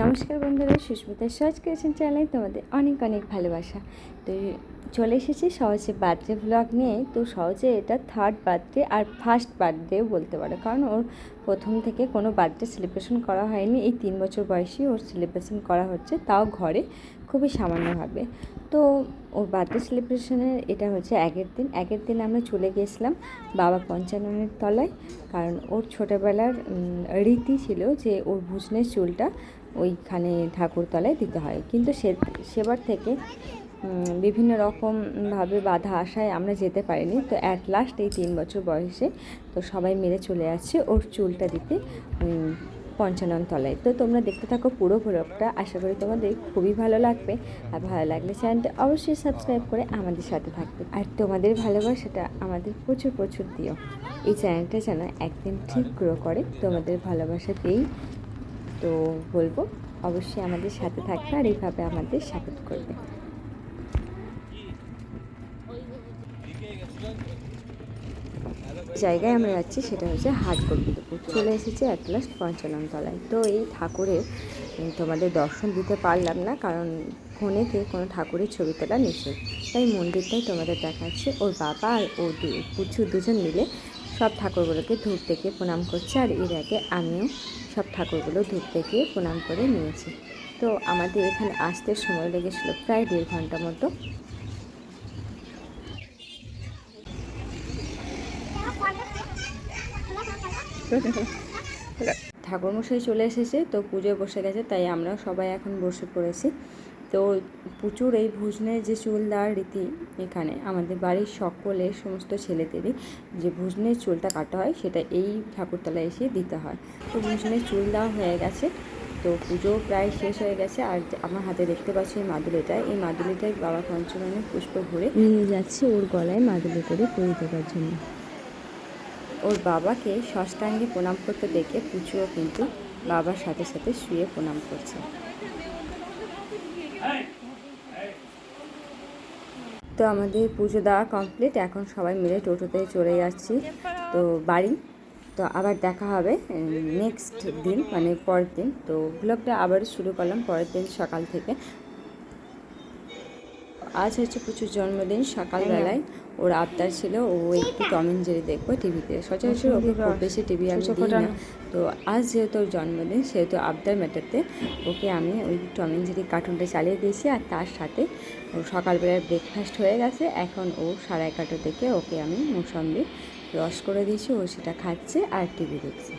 নমস্কার বন্ধুরা, সুস্মিতা সহজ ক্রিয়েশন চ্যানেলে তোমাদের অনেক অনেক ভালোবাসা। তো চলে এসেছি সহজে বার্থডে ব্লগ নিয়ে। তো সহজে এটা থার্ড বার্থডে আর ফার্স্ট বার্থডেও বলতে পারো। কারণ ওর প্রথম থেকে কোনো বার্থডে সেলিব্রেশন করা হয়নি। এই তিন বছর বয়সী ওর সেলিব্রেশন করা হচ্ছে, তাও ঘরে। খুবই সামান্যভাবে তো ওর বার্থডে সেলিব্রেশনের এটা হচ্ছে আগের দিন। আগের দিন আমরা চলে গিয়েছিলাম বাবা পঞ্চাননের তলায়, কারণ ওর ছোটোবেলার রীতি ছিল যে ওর ভুজনের চুলটা ওইখানে ঠাকুরতলায় দিতে হয়। কিন্তু সে, সেবার থেকে বিভিন্ন রকমভাবে বাধা আসায় আমরা যেতে পারিনি। তো অ্যাট লাস্ট এই তিন বছর বয়সে তো সবাই মিলে চলে আসছে ওর চুলটা দিতে। পঞ্চানন তলায়। তো তোমরা দেখতে থাকো পুরো ভ্লগটা আশা করি তোমাদের খুবই ভালো লাগবে। আর ভালো লাগলে চ্যানেলটা অবশ্যই সাবস্ক্রাইব করে আমাদের সাথে থাকবে। আর তোমাদের ভালোবাসাটা আমাদের প্রচুর প্রচুর দিও। এই চ্যানেলটা যেন একদিন ঠিক গ্রো করে। তোমাদের ভালোবাসা পেয়েই তো বলব, অবশ্যই আমাদের সাথে থাকবে আর এইভাবে আমাদের সাপোর্ট করবে। জায়গায় আমরা যাচ্ছি সেটা হচ্ছে হাট গোবিন্দপুর চলে এসেছে অ্যাট লাস্ট পঞ্চানন তলায় তো এই ঠাকুরের তোমাদের দর্শন দিতে পারলাম না, কারণ ফোনেতে কোনো ঠাকুরের ছবি তোলা নিষেধ। তাই মন্দিরটাই তোমাদের দেখাচ্ছে। ওর বাবা আর ও পুচু দুজন মিলে সব ঠাকুরগুলোকে ধূপ থেকে প্রণাম করছে, আর এর আগে আমিও সব ঠাকুরগুলো ধূপ থেকে প্রণাম করে নিয়েছি। তো আমাদের এখানে আসতে সময় লেগেছিলো প্রায় দেড় ঘণ্টা মতো। ঠাকুরমশাই চলে এসেছে, তো পুজো বসে গেছে, তাই আমরা সবাই এখন বসে পড়েছি। তো প্রচুর এই ভুজনের যে চুল দেওয়ার রীতি এখানে, আমাদের বাড়ির সকলের সমস্ত ছেলেদেরই যে ভোজনের চুলটা কাটা হয়, সেটা এই ঠাকুরতলায় এসে দিতে হয়। তো ভুজনের চুল দেওয়া হয়ে গেছে, তো পুজো প্রায় শেষ হয়ে গেছে, আর আমার হাতে দেখতে পাচ্ছি এই মাদুলিটা, এই মাদুলিটাই বাবা পঞ্চরণের পুষ্প ভরে নিয়ে যাচ্ছে ওর গলায় মাদুলি করে পরিয়ে দেওয়ার জন্য। ওর বাবাকে ষষ্ঠাঙ্গে প্রণাম করতে দেখে পুচুও কিন্তু বাবার সাথে সাথে শুয়ে প্রণাম করছে। তো আমাদের পুজো দেওয়া কমপ্লিট এখন সবাই মিলে টোটোতে চলে যাচ্ছি। তো বাড়ি, তো আবার দেখা হবে নেক্সট দিন মানে পরের দিন। তো ব্লগটা আবার শুরু করলাম পরের দিন সকাল থেকে। আজ হচ্ছে প্রচুর জন্মদিন সকালবেলায় ওর আবদার ছিল ও একটু টম অ্যান্ড জেরি দেখব টিভিতে সচরাচর ওকে খুব বেশি টিভি আমি দিই না। তো আজ যেহেতু ওর জন্মদিন সেহেতু আবদার মেটাতে ওকে আমি ওই টম অ্যান্ড জেরি কার্টুনটা চালিয়ে দিয়েছি আর তার সাথে ও সকালবেলার ব্রেকফাস্ট হয়ে গেছে। এখন ও সাড়ে এগারোটা থেকে ওকে আমি মুসম্বি রস করে দিয়েছি ও সেটা খাচ্ছে আর টিভি দেখছে।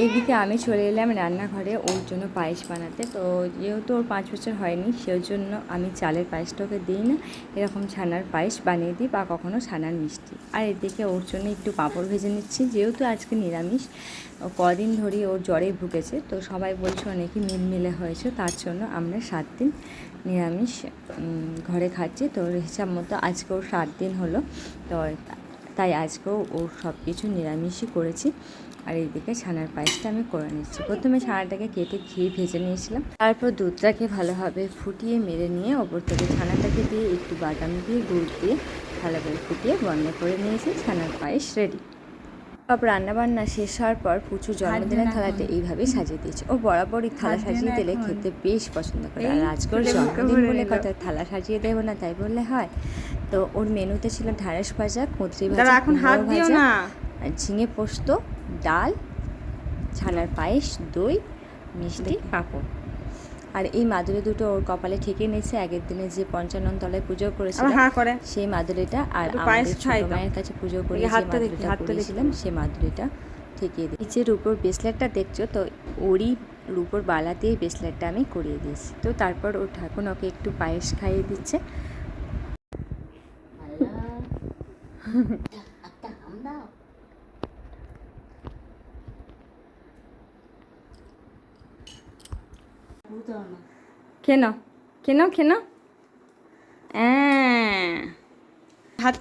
এদিকে আমি চলে এলাম রান্নাঘরে ওর জন্য পায়েস বানাতে। তো যেহেতু ওর পাঁচ বছর হয়নি সেই জন্য আমি চালের পায়েসটা ওকে দিই না। এরকম ছানার পায়েস বানিয়ে দিই বা কখনো ছানার মিষ্টি। আর এদিকে ওর জন্য একটু পাঁপড় ভেজে নিচ্ছি, যেহেতু আজকে নিরামিষ। কদিন ধরেই ওর জ্বরে ভুগেছে, তো সবাই বলছে অনেকই মিলমিলে হয়েছে, তার জন্য আমরা সাত দিন নিরামিষ ঘরে খাচ্ছি। তো হিসাব মতো আজকে ওর সাত দিন হলো। তো তাই আজকেও ও সব কিছু নিরামিষই করেছি। আর এইদিকে ছানার পায়েসটা আমি করে নিচ্ছি। প্রথমে ছানাটাকে কেটে ঘি ভেজে নিয়েছিলাম। তারপর দুধটাকে ভালোভাবে ফুটিয়ে মেরে নিয়ে ওপর থেকে ছানাটাকে দিয়ে একটু বাদাম দিয়ে, গুড় দিয়ে, ভালোভাবে ফুটিয়ে বন্ধ করে নিয়েছি। ছানার পায়েস রেডি সব রান্নাবান্না শেষ হওয়ার পর প্রচুর জন্মদিনের থালাটা এইভাবে সাজিয়ে দিয়েছে। ও বরাবরই থালা সাজিয়ে দিলে খেতে বেশ পছন্দ করে। আর আজকের জন্মদিন বলে কথা থালা সাজিয়ে দেবো না তাই বললে হয়। তো ওর মেনুতে ছিল ঢ্যাঁড়স ভাজা কুঁদরি ভাজা এখন হাত দিও ভাজা না। ঝিঙে পোস্ত ডাল ছানার পায়েস দই মিষ্টি পাঁপড়। আর এই মাদুরি দুটো ওর কপালে ঠেকে নিয়েছে আগের দিনে যে পঞ্চানন তলায় পুজো করেছিল সেই মাদুরিটা আর আমাদের ছোট মায়ের কাছে পুজো করে যে। করেছিলাম সেই মাদুরিটা ঠেকিয়ে দিই। নিচের উপর ব্রেসলেটটা দেখছ তো ওরই রূপোর দিয়ে ব্রেসলেটটা আমি করিয়ে দিয়েছি। তো তারপর ওর ঠাকুর ওকে একটু পায়েস খাইয়ে দিচ্ছে। কেন কেন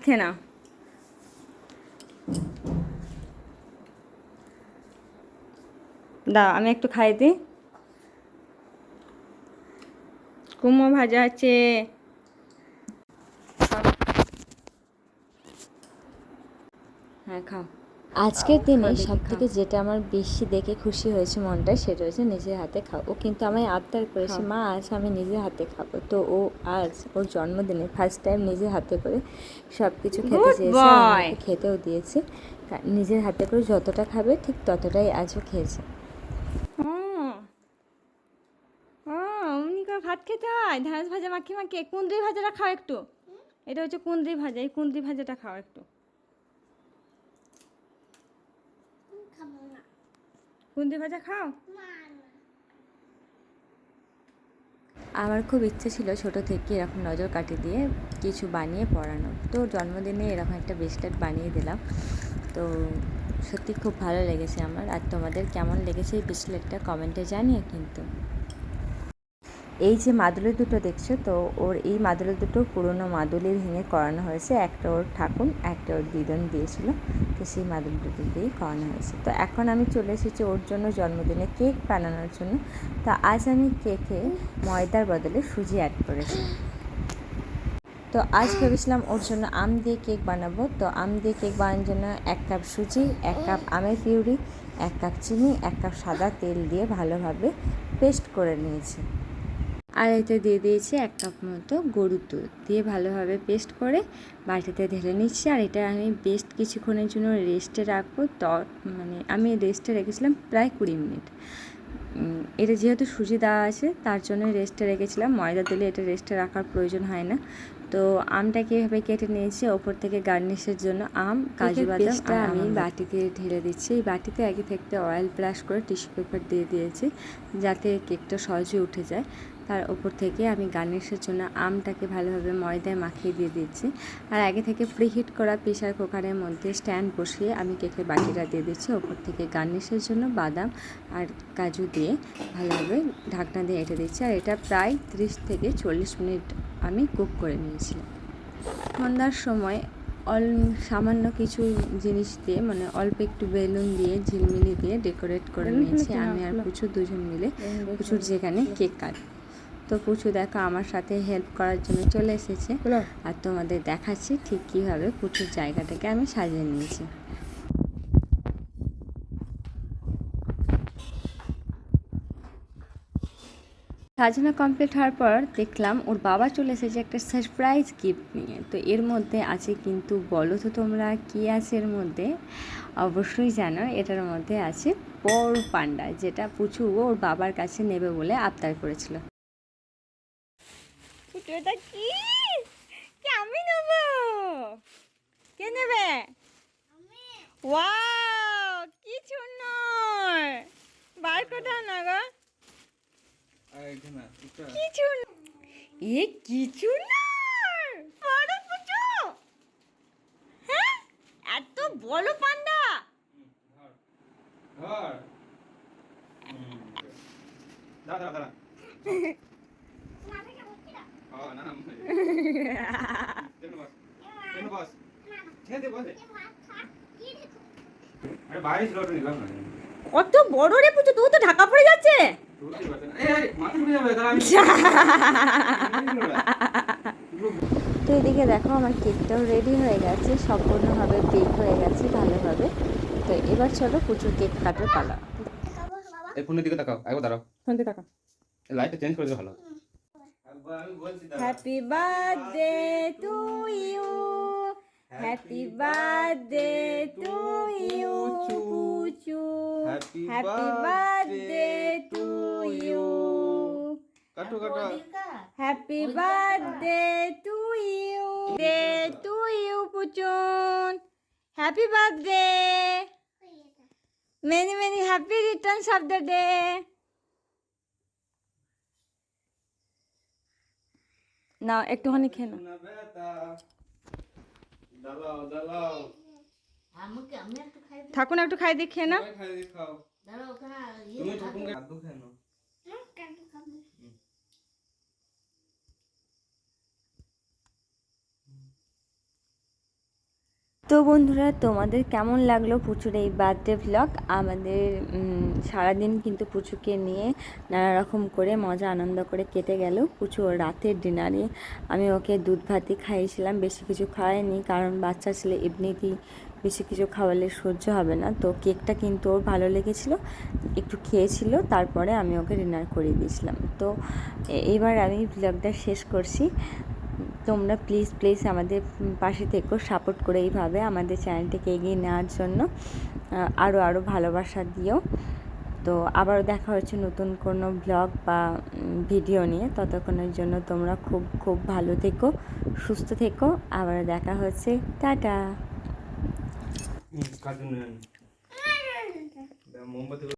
খেয়ে নাও দাও আমি একটু খাই দিই কুমো ভাজা আছে। হ্যাঁ খাও। আজকের দিনে সব থেকে যেটা আমার বেশি দেখে খুশি হয়েছে মনটা সেটা হচ্ছে নিজের হাতে খাও ও কিন্তু আমায় আবদার করেছে মা আজ আমি নিজের হাতে খাব। তো ও আজ ওর জন্মদিনে ফার্স্ট টাইম নিজের হাতে করে সব কিছু খেতে চেয়েছে খেতেও দিয়েছে। নিজের হাতে করে যতটা খাবে ঠিক ততটাই আজও খেয়েছে। ভাত খেতে হয়? ঢ্যাঁড়স ভাজা মাখি মাখিয়ে কুন্দ্রি ভাজাটা খাও একটু। এটা হচ্ছে কুন্দ্রি ভাজা এই কুন্দ্রি ভাজাটা খাও একটু। কুন্দ্রি ভাজা খাও? আমার খুব ইচ্ছে ছিল ছোট থেকে এরকম নজর কাটি দিয়ে কিছু বানিয়ে পড়ানো তো জন্মদিনে এরকম একটা ব্রেসলেট বানিয়ে দিলাম। তো সত্যি খুব ভালো লেগেছে আমার। আর তোমাদের কেমন লেগেছে এই ব্রেসলেটটা কমেন্টে জানিও কিন্তু। এই যে মাদুলি দুটো দেখছ তো, ওর এই মাদুলি দুটো পুরনো মাদুলি ভেঙে করানো হয়েছে। একটা ওর ঠাকুর, একটা ওর দিদন দিয়েছিল। সেই মাদুর দুটো দিয়েই খাওয়ানো হয়েছে। তো এখন আমি চলে এসেছি ওর জন্য জন্মদিনে কেক বানানোর জন্য। তো আজ আমি কেকে ময়দার বদলে সুজি অ্যাড করেছি। তো আজ ভেবেছিলাম ওর জন্য আম দিয়ে কেক বানাবো। তো আম দিয়ে কেক বানানোর জন্য এক কাপ সুজি, এক কাপ আমের পিউরি, এক কাপ চিনি, এক কাপ সাদা তেল দিয়ে ভালোভাবে পেস্ট করে নিয়েছি। আর এতে দিয়ে দিয়েছি, এক কাপ মতো গরুর দুধ। দিয়ে ভালোভাবে পেস্ট করে বাটিতে ঢেলে নিচ্ছি। আর এটা আমি বেস্ট কিছুক্ষণের জন্য রেস্টে রাখব। ত মানে আমি রেস্টে রেখেছিলাম প্রায় কুড়ি মিনিট। এটা যেহেতু সুজি দেওয়া আছে, তার জন্য রেস্টে রেখেছিলাম। ময়দা দিলে এটা রেস্টে রাখার প্রয়োজন হয় না। তো আমটাকে এভাবে কেটে নিয়েছি? ওপর থেকে গার্নিশের জন্য আম কাজু বাদাম আর আমি বাটিতে ঢেলে দিচ্ছি। এই বাটিতে আগে থেকে অয়েল ব্রাশ করে টিস্যু পেপার দিয়ে দিয়েছি যাতে কেকটা সহজে উঠে যায়। তার ওপর থেকে আমি গার্নিশের জন্য আমটাকে ভালোভাবে ময়দায় মাখিয়ে দিয়ে দিচ্ছি। আর আগে থেকে প্রিহিট করা প্রেশার কুকারের মধ্যে স্ট্যান্ড বসিয়ে আমি কেকের বাটিটা দিয়ে দিচ্ছি। ওপর থেকে গার্নিশের জন্য বাদাম আর কাজু দিয়ে ভালোভাবে ঢাকনা দিয়ে এঁটে দিচ্ছি। আর এটা প্রায় ত্রিশ থেকে চল্লিশ মিনিট আমি কুক করে নিয়েছিলাম। সন্ধ্যার সময় অল সামান্য কিছু জিনিস দিয়ে মানে অল্প একটু বেলুন দিয়ে ঝিলমিলি দিয়ে ডেকোরেট করে নিয়েছি। আমি আর পুচু দুজন মিলে। পুচুর যেখানে কেক কাট। তো পুচু দেখো আমার সাথে হেল্প করার জন্য চলে এসেছে। আর তোমাদের দেখাচ্ছি ঠিক কীভাবে পুচুর জায়গাটাকে আমি সাজিয়ে নিয়েছি। সাজানো কমপ্লিট হওয়ার পর দেখলাম ওর বাবা চলে এসেছে একটা সারপ্রাইজ গিফট নিয়ে। তো এর মধ্যে আছে কিন্তু বলো তো তোমরা কী আছে এর মধ্যে? অবশ্যই জানো এটার মধ্যে আছে বড় পান্ডা যেটা পুচু ওর বাবার কাছে নেবে বলে আবদার করেছিল। এটা কি? কি আমি নেব? কে নেবে? ওয়াও কি সুন্দর! বার কথা না গো? কিছু এ কিছু না। বড় পুচু। হ্যাঁ? এত বড় পান্ডা। কত বড় রে পুজো তুই তো ঢাকা পড়ে যাচ্ছে। তো এদিকে দেখো আমার কেকটাও রেডি হয়ে গেছে সম্পূর্ণভাবে বেক হয়ে গেছে ভালোভাবে। তো এবার চলো প্রচুর কেক কাটার পালা। এই ফোনের দিকে তাকাও একবার দাঁড়াও। শুনতে থাকো লাইটটা চেঞ্জ করে দিলে ভালো। Happy birthday to you happy birthday to you Puchu Happy happy birthday to you কাটো কাটো happy birthday to you day to you Puchun happy birthday many many happy returns of the day না একটুখানি খেয়ে নাও না বেটা দাঁড়াও দাঁড়াও আমাকে আমি একটু খাই দিয়ে খেয়ে নাও তো বন্ধুরা তোমাদের কেমন লাগল পুচুর এই বার্থডে ভ্লগ আমাদের উম, সারাদিন কিন্তু পুচুকে নিয়ে নানা রকম করে মজা আনন্দ করে কেটে গেল। পুচু রাতের ডিনারে আমি ওকে দুধ ভাতই খাইয়েছিলাম বেশি কিছু খাওয়াইনি কারণ বাচ্চা ছেলে এমনিতেই বেশি কিছু খাওয়ালে সহ্য হবে না। তো কেকটা কিন্তু ওর ভালো লেগেছিলো, একটু খেয়েছিল, তারপরে আমি ওকে ডিনার করিয়ে দিয়েছিলাম। তো এবার আমি ব্লগটা শেষ করছি। তোমরা প্লিজ প্লিজ আমাদের পাশে থেকেও সাপোর্ট করে এইভাবে আমাদের চ্যানেলটিকে এগিয়ে নেওয়ার জন্য। আরও আরও ভালোবাসা দিও। তো আবারও দেখা হচ্ছে নতুন কোনো ব্লগ বা ভিডিও নিয়ে। ততক্ষণের জন্য তোমরা খুব খুব ভালো থেকো, সুস্থ থেকো। আবার দেখা হচ্ছে। Tata! Um bocado de nano. Da bomba de